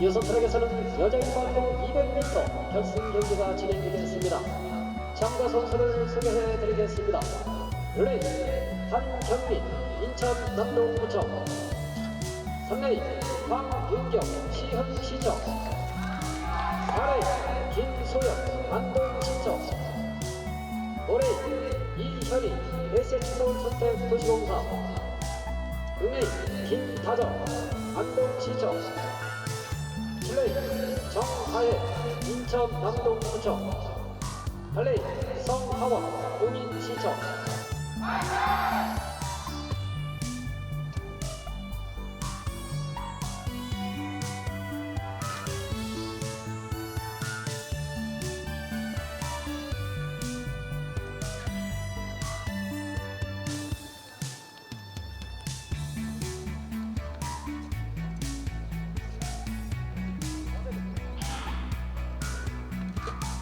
이어서 트랙에서는 여자 일반부 200m 결승 경기가 진행이 됐습니다. 참가 선수를 소개해 드리겠습니다. 레이 한경민 인천 남동구청. 3레이 황윤경 시흥시청. 4레이 김소영 안동시청. 5레이 이현희 SH서울선택 도시공사 응애 김다정 안동시청. 7레이 정하혜 인천 남동구청. 8레이 성하원 공인시청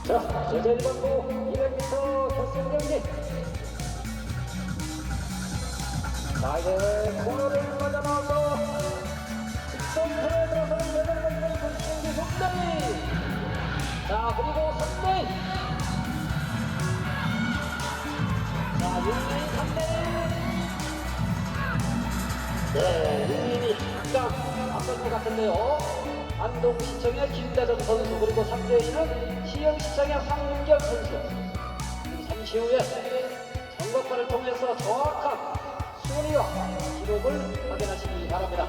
자, 여자 일반부 200m 결승 경기. 자, 이제 코너를 맞아 나와서 직선으로 들어서는 여자 일반부 결승 경기 6대 자, 그리고 3대 자, 6대 3대 네, 윤민이 약간 앞설 것 같은데요. 안동시청의 김다정 선수 그리고 3대2는 시흥시청의 황문경 선수 잠시 후에 정각발을 통해서 정확한 순위와 기록을 확인하시기 바랍니다.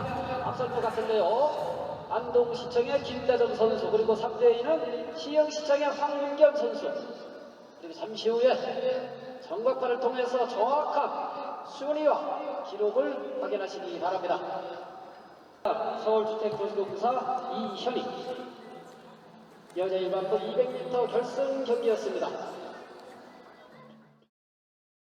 잠깐 앞설 것 같은데요. 안동시청의 김다정 선수 그리고 3대2는 시흥시청의 황문경 선수 그리고 잠시 후에 정각발을 통해서 정확한 순위와 기록을 확인하시기 바랍니다. 서울주택도시공사 이현희 여자 일반부 200m 결승 경기였습니다.